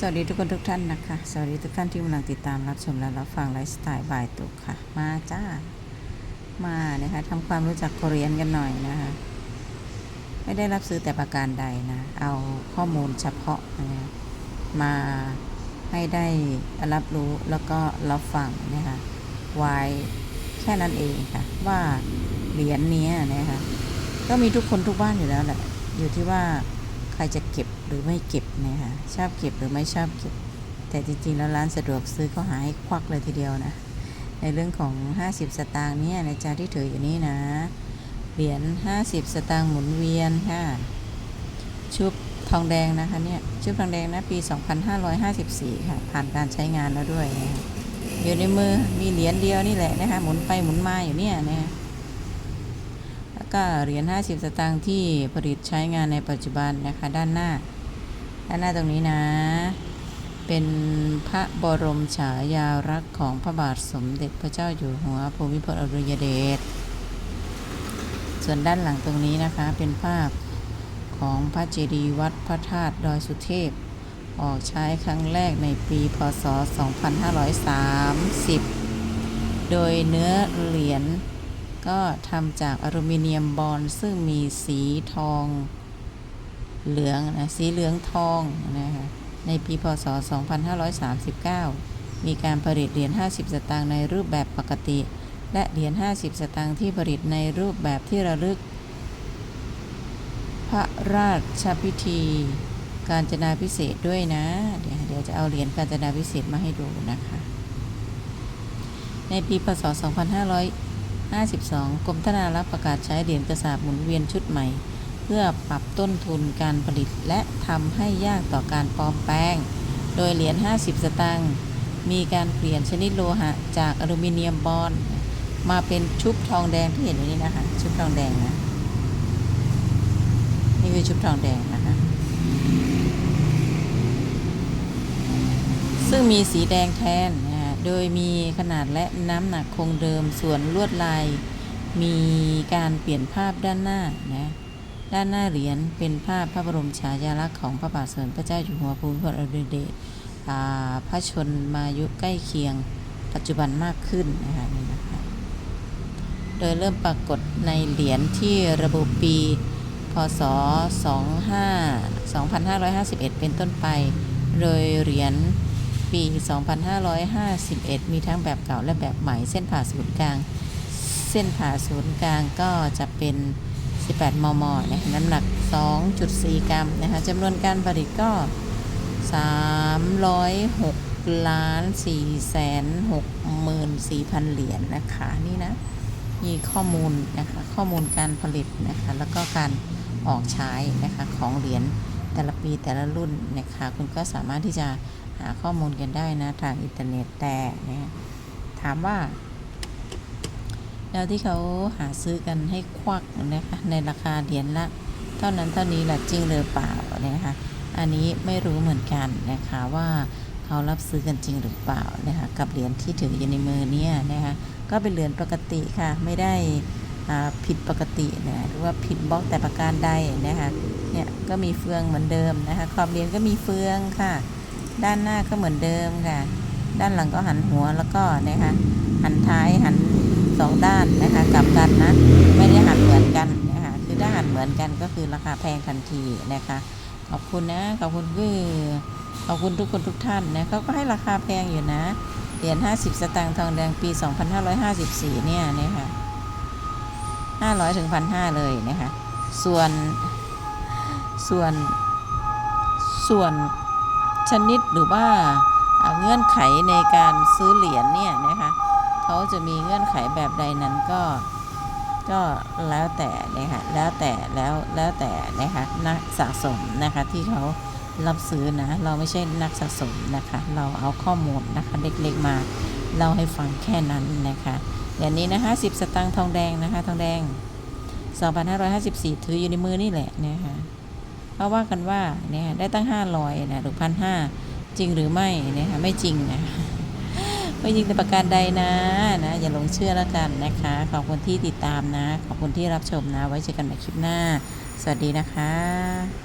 สวัสดีทุกคนทุกท่านนะคะ สวัสดีทุกท่านที่กำลังติดตามรับชมและรับฟังไลฟ์สไตล์บายตุกค่ะ มาจ้า มานะคะทำความรู้จักโคเรียนกันหน่อยนะคะ ไม่ได้รับซื้อแต่ประการใดนะ เอาข้อมูลเฉพาะนะมาให้ได้รับรู้แล้วก็รับฟังนะคะไว้แค่นั้นเองค่ะ ว่าเหรียญนี้นะคะก็มีทุกคนทุกบ้านอยู่แล้วแหละ อยู่ที่ว่า รจะเก็บหรือไม่เก็บนะคะชอบเก็บหรือไม่ชอบเก็บ แต่จริงๆแล้วร้านสะดวกซื้อเขาหาให้ควักเลยทีเดียวนะ ในเรื่องของ 50 สตางค์เนี่ยนะจ๊ะที่ถืออยู่นี่นะ เหรียญ50 สตางค์หมุนเวียนค่ะ ชุบทองแดงนะคะเนี่ยชุบทองแดงนะปี 2554 ค่ะ ผ่านการใช้งานแล้วด้วยนะอยู่ในมือมีเหรียญเดียวนี่แหละนะคะหมุนไปหมุนมาอยู่เนี่ยนะ ก็เหรียญ50 สตางค์ที่ผลิตใช้งานในปัจจุบันนะคะด้านหน้า ด้านหน้าตรงนี้นะ เป็นพระบรมฉายาลักษณ์ของพระบาทสมเด็จพระเจ้าอยู่หัวภูมิพลอดุลยเดชส่วนด้านหลังตรงนี้นะคะเป็นภาพของพระเจดีย์วัดพระธาตุดอยสุเทพ ออกใช้ครั้งแรกในปีพศ 2530 โดยเนื้อเหรียญ ก็ทำจากอลูมิเนียมบอลซึ่งมีสีทองเหลืองนะสีเหลืองทองนะคะในปีพศ 2539 มีการผลิตเหรียญ 50 สตางค์ในรูปแบบปกติ และเหรียญ 50 สตางค์ที่ผลิตในรูปแบบที่ระลึก พระราชพิธี การจนาพิเศษด้วยนะ เดี๋ยวเดี๋ยวจะเอาเหรียญการจนาพิเศษมาให้ดูนะคะ ในปีพศ 52. กรมธนารักษ์ประกาศใช้เหรียญกระสาบหมุนเวียนชุดใหม่ เพื่อปรับต้นทุนการผลิตและทำให้ยากต่อการปลอมแปลง โดยเหรียญ 50 สตางค์มีการเปลี่ยนชนิดโลหะจากอลูมิเนียมบอลมาเป็นชุบทองแดงที่เห็นอยู่นี้นะคะ ชุบทองแดงนะ นี่คือชุบทองแดงนะคะ ซึ่งมีสีแดงแทน โดยมีขนาดและน้ำหนักคงเดิมส่วนลวดลาย มีการเปลี่ยนภาพด้านหน้านะด้านหน้าเหรียญเป็นภาพพระบรมฉายาลักษณ์ของพระบาทสมเด็จพระเจ้าอยู่หัวภูมิพลอดุลยเดชพระชนมายุใกล้เคียงปัจจุบันมากขึ้นนะคะนี่นะคะโดยเริ่มปรากฏในเหรียญที่ระบุปี พศ 25 2551 เป็นต้นไป โดยเหรียญ ปี 2551 มีทั้งแบบเก่าและแบบใหม่ เส้นผ่าศูนย์กลาง เส้นผ่าศูนย์กลางก็จะเป็น 18 มม นะน้ำหนัก 2.4 กรัมนะคะจำนวนการผลิตก็ 306ล้าน4แสน6หมื่น4พันเหรียญนะคะ นี่นะ มีข้อมูลนะคะ ข้อมูลการผลิตนะคะ แล้วก็การออกใช้นะคะของเหรียญแต่ละปีแต่ละรุ่นนะคะ คุณก็สามารถที่จะ หาข้อมูลกันได้นะทางอินเทอร์เน็ตแต่เนี่ยถามว่าแล้วที่เขาหาซื้อกันให้ควักนะคะในราคาเหรียญละ เท่านั้นเท่านี้หละจริงหรือเปล่านะคะอันนี้ไม่รู้เหมือนกันนะคะว่าเขารับซื้อกันจริงหรือเปล่านะคะกับเหรียญที่ถืออยู่ในมือเนี่ยนะคะก็เป็นเหรียญปกติค่ะไม่ได้ผิดปกตินะหรือว่าผิดบล็อกแต่ประการใดนะคะเนี่ยก็มีเฟืองเหมือนเดิมนะคะขอบเหรียญก็มีเฟืองค่ะ ด้านหน้าก็เหมือนเดิมค่ะ ด้านหลังก็หันหัวแล้วก็นะคะหันท้ายหันสองด้านนะคะกลับกันนะ ไม่ได้หันเหมือนกันนะคะคือถ้าหันเหมือนกันก็คือราคาแพงทันทีนะคะ ขอบคุณนะขอบคุณคือขอบคุณทุกคนทุกท่านนะเขาก็ให้ราคาแพงอยู่นะเหรียญ50 สตางค์ทองแดงปี 2554 เนี่ยนะคะ500ถึง1,500 เลยนะคะ ส่วน ส่วน ส่วน ชนิดหรือว่าเงื่อนไขในการซื้อเหรียญเนี่ยนะคะเขาจะมีเงื่อนไขแบบใดนั้นก็ก็แล้วแต่นะคะแล้วแต่แล้วแล้วแต่นะคะนักสะสมนะคะที่เขารับซื้อนะ เราไม่ใช่นักสะสมนะคะ เราเอาข้อมูลนะคะเล็กๆมาเล่าให้ฟังแค่นั้นนะคะอย่างนี้นะคะ10 สตางค์ทองแดงนะคะ ทองแดง 2554 ถืออยู่ในมือนี่แหละนะคะ เขาว่ากันว่าเนี่ยได้ตั้ง500นะหรือพันห้าจริงหรือไม่นะคะไม่จริงนะไม่จริงแต่ประการใดนะนะอย่าหลงเชื่อแล้วกันนะคะ ขอบคุณที่ติดตามนะ ขอบคุณที่รับชมนะ ไว้เจอกันใหม่คลิปหน้า สวัสดีนะคะ